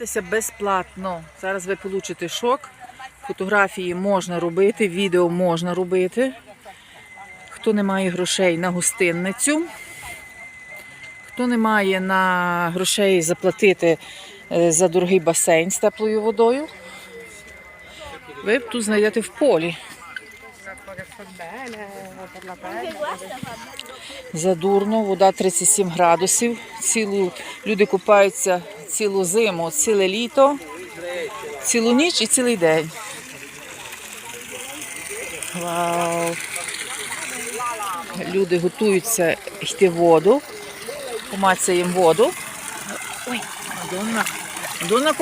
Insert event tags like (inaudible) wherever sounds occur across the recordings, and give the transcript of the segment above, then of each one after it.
Купатися безплатно. Зараз ви получите шок. Фотографії можна робити, відео можна робити. Хто не має грошей на гостинницю, хто не має на грошей заплатити е, за дорогий басейн з теплою водою, ви тут знайдете в полі. Задурно, вода 37 градусів. Цілу, люди купаються цілу зиму, ціле літо, цілу ніч і цілий день. Вау. Люди готуються йти в воду. Поматься їм воду. Ой, Madonna. Madonna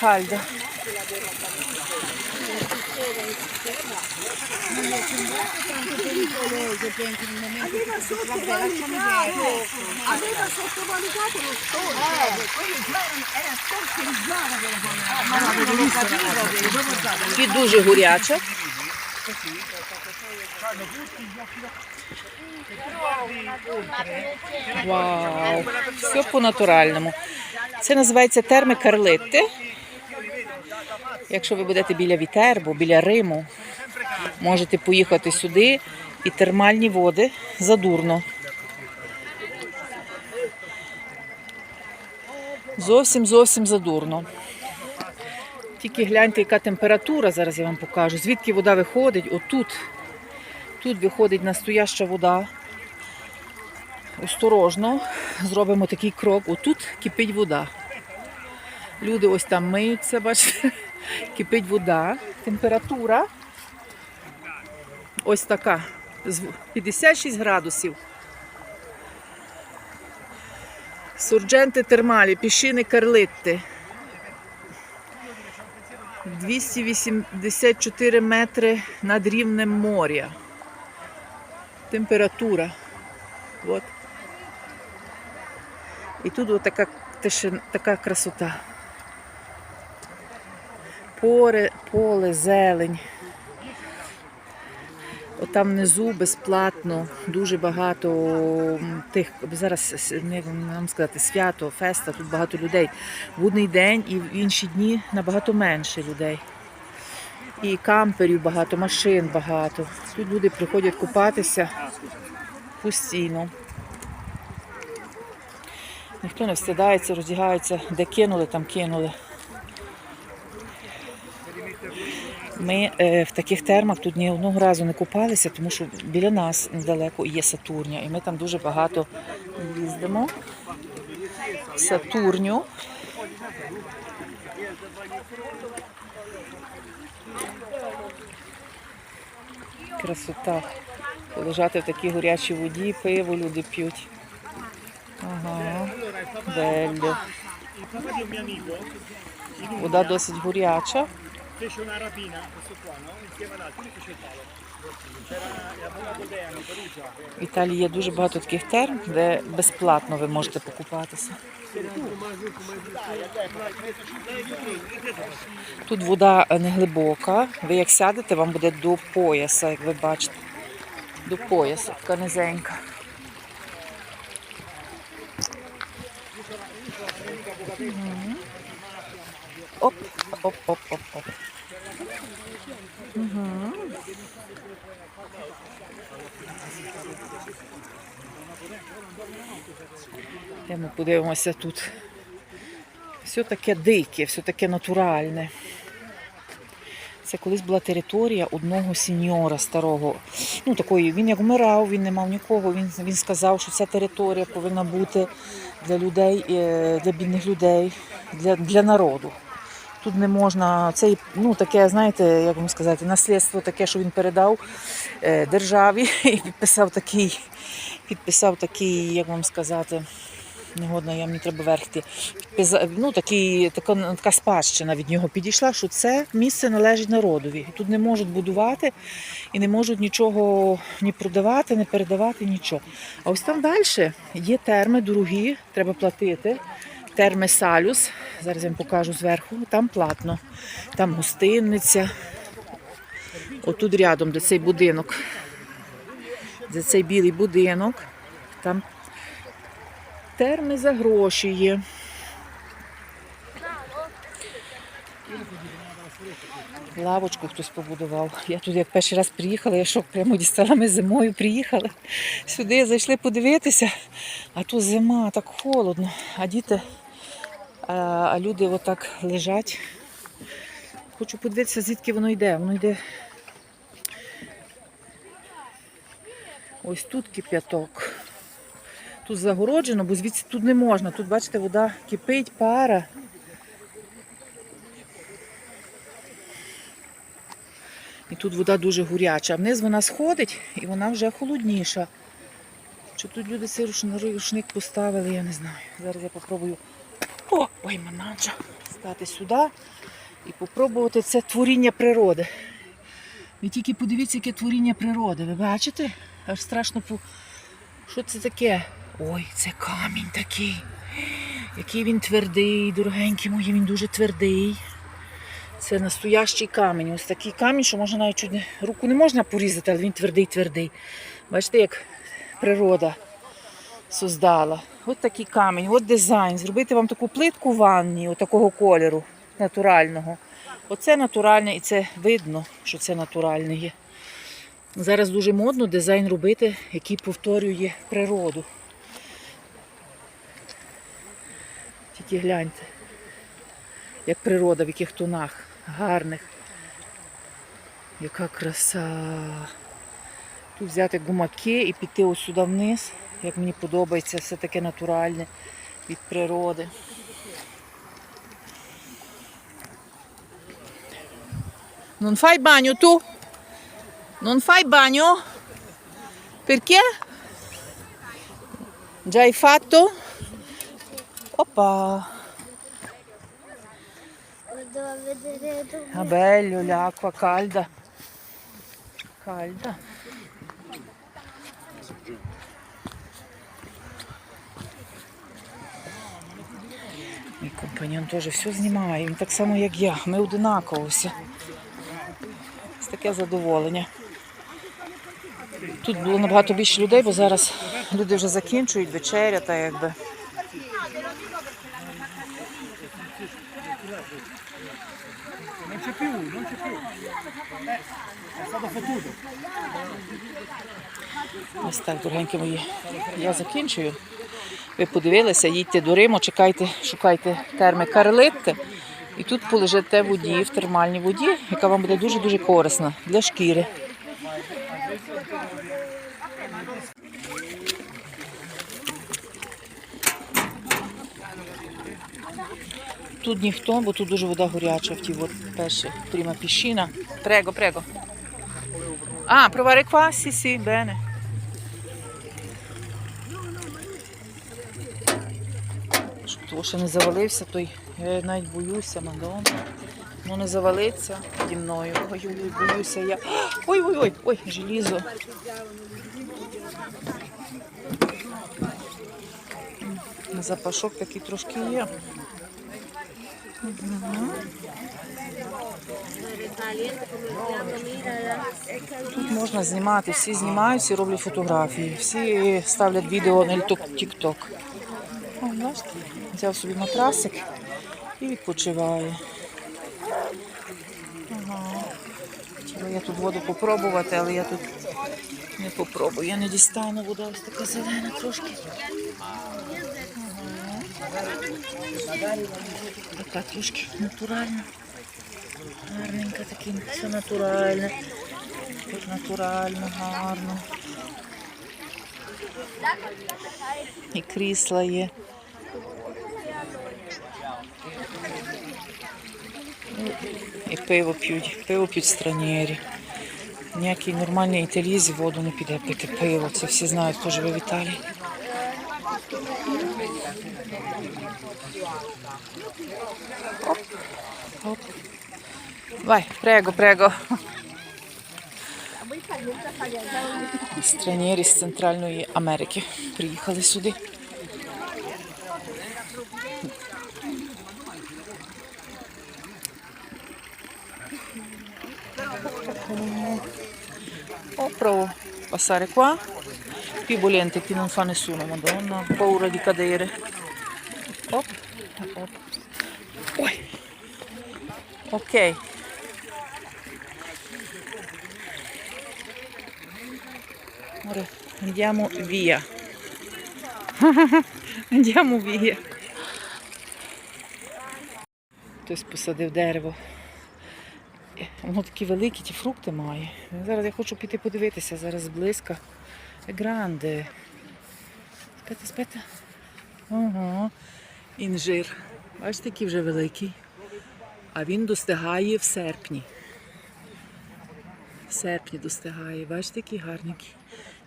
come. Aveva sottovalutato lo sole. Era І дуже гуряча. Вау, все по-натуральному. Це називається терми Карлитти. Якщо ви будете біля Вітербо, біля Риму, можете поїхати сюди і термальні води задурно. Зовсім зовсім задурно. Тільки гляньте, яка температура, зараз я вам покажу. Звідки вода виходить? Отут. Тут виходить настояща вода. Осторожно, зробимо такий крок. Отут кипить вода. Люди ось там миються, бачите, кипить вода. Температура ось така. 56 градусів. Сурдженти термалі, піщини Карлитти. 284 метри над рівнем моря. Температура. От. І тут така, така красота. Поре, поле, зелень. Отам внизу безплатно дуже багато тих зараз не нам сказати свято, феста, тут багато людей. В будний день і в інші дні набагато менше людей. І камперів багато, машин багато. Тут люди приходять купатися постійно. Ніхто не встидається, роздягаються, де кинули, там кинули. Ми е, в таких термах тут ні одного разу не купалися, тому що біля нас недалеко є Сатурня, і ми там дуже багато їздимо. Сатурню. Красота. Полежати в такій горячій воді, пиво люди п'ють. Ага. Amico Вода досить горяча. Fece una rapina, questo qua, no? Insieme ad altri, fece il palo. В Італії є дуже багато таких терм, де безплатно ви можете покупатися. Тут вода не глибока. Ви як сядете, вам буде до пояса, як ви бачите. До пояса, така низенька. Оп, оп, оп, оп, оп. Мгм. Йдемо подивимося тут. Все таке дике, все таке натуральне. Це колись була територія одного сеньора старого. Ну, такої, він як вмирав, він не мав нікого. Він, він сказав, що ця територія повинна бути для людей, е, для бідних людей, для, для народу. Тут не можна, це ну, таке, знаєте, як вам сказати, наслідство таке, що він передав е, державі і підписав такий, підписав такий, як вам сказати, негодно, я мені треба верхти. Підписав, Ну, такий, така, така спадщина від нього підійшла, що це місце належить народові. Тут не можуть будувати і не можуть нічого ні продавати, ні передавати, нічого. А ось там далі є терми дорогі, треба платити. Терми Салюс, зараз я вам покажу зверху, там платно, там гостинниця. Отут рядом, де цей будинок, де цей білий будинок, там терми за гроші є. Лавочку хтось побудував. Я тут як перший раз приїхала, я шок прямо дістала. Ми зимою приїхали. Сюди зайшли подивитися, а тут зима, так холодно. А діти, а, люди отак лежать. Хочу подивитися, звідки воно йде. Воно йде. Ось тут кип'яток. Тут загороджено, бо звідси тут не можна. Тут, бачите, вода кипить, пара. І тут вода дуже гуряча. Вниз вона сходить і вона вже холодніша. Чи тут люди цей рушник поставили, я не знаю. Зараз я попробую. О, ой, манаджа. Стати сюди і попробувати це творіння природи. Ви тільки подивіться, яке творіння природи. Ви бачите? Аж страшно по. Що це таке? Ой, це камінь такий. Який він твердий, дорогенький мої, він дуже твердий. Це настоящий камінь. Ось такий камінь, що можна навіть руку не можна порізати, але він твердий-твердий. Бачите, як природа создала. Ось такий камінь, от дизайн. Зробити вам таку плитку в ванні, от такого кольору натурального. Оце натуральне і це видно, що це натуральне є. Зараз дуже модно дизайн робити, який повторює природу. Тільки гляньте, як природа, в яких тонах гарних. Яка краса. Тут взяти гумаки і піти ось сюди вниз, як мені подобається, все таке натуральне від природи. Non fai bagno tu? Non fai bagno? Perché? Già hai fatto? Oppa! Vado a vedere dove. Ah, bello l'acqua calda. Calda. Мій компаньон теж все знімає, він так само, як я. Ми одинаково все. Це таке задоволення. Тут було набагато більше людей, бо зараз люди вже закінчують вечеря та якби. Ось так, дорогенькі мої. Я закінчую. Ви подивилися, їдьте до Риму, чекайте, шукайте терми Карлитти. І тут полежите в воді, в термальній воді, яка вам буде дуже-дуже корисна для шкіри. Тут ніхто, бо тут дуже вода горяча в тій от перші прima piscina. Prego, prego. Ah, provare qua? Sì, sì, того ще не завалився, той я навіть боюся, Мадонна. Ну не завалиться зі мною. Ой-ой-ой, боюся я. Ой-ой-ой, ой, желізо. Запашок такий трошки є. Тут можна знімати, всі знімають, всі роблять фотографії, всі ставлять відео на TikTok. О, бачите, взяв собі матрасик і відпочиває. Ага. Я тут воду попробувати, але я тут не попробую. Я не дістану, вода ось така зелена трошки. Ага. Така трошки натуральна. Гарненька такі, все натуральне. Тут натурально, гарно. І крісла є. І пиво п'ють. Пиво п'ють странєрі. Ніякий нормальний італійці воду не піде пити пиво. Це всі знають, хто живе в Італії. Оп, оп. Vai, prego, prego. Странєрі з Центральної Америки приїхали сюди. provo a passare qua. Qui volente, qui non fa nessuno, madonna, ho paura di cadere. Op, op. Ой. Окей. Ora andiamo via. (laughs) Andiamo via. Хтось посадив дерево. Воно такі великі, ті фрукти має. Зараз я хочу піти подивитися, зараз близько. Гранде. Спете, спете. Ага. Інжир. Бачите, який вже великий. А він достигає в серпні. В серпні достигає. Бачите, який гарненький.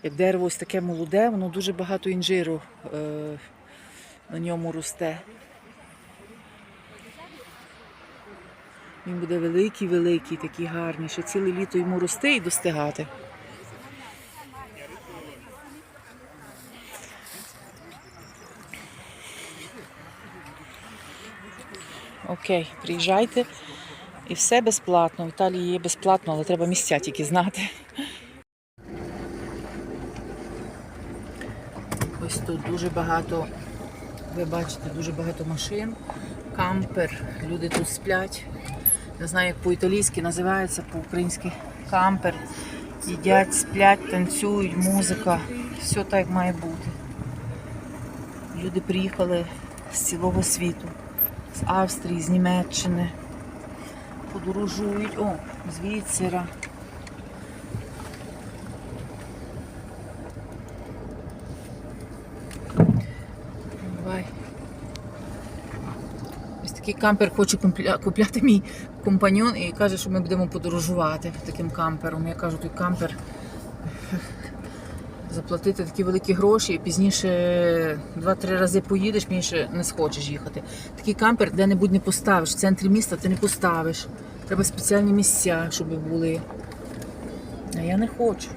Як дерево ось таке молоде, воно дуже багато інжиру е, на ньому росте. Він буде великий, великий, такий гарний. Ще ціле літо йому рости і достигати. Окей, приїжджайте. І все безплатно. В Італії є безплатно, але треба місця тільки знати. Ось тут дуже багато, ви бачите, дуже багато машин, кампер, люди тут сплять. Не знаю, як по-італійськи називається, по-українськи кампер. Їдять, сплять, танцюють, музика. Все так має бути. Люди приїхали з цілого світу, з Австрії, з Німеччини. Подорожують. О, з такий кампер хоче купля- купляти мій компаньон і каже, що ми будемо подорожувати таким кампером. Я кажу, той кампер заплатити такі великі гроші і пізніше два-три рази поїдеш, більше не схочеш їхати. Такий кампер де-небудь не поставиш. В центрі міста ти не поставиш. Треба спеціальні місця, щоб були. А я не хочу.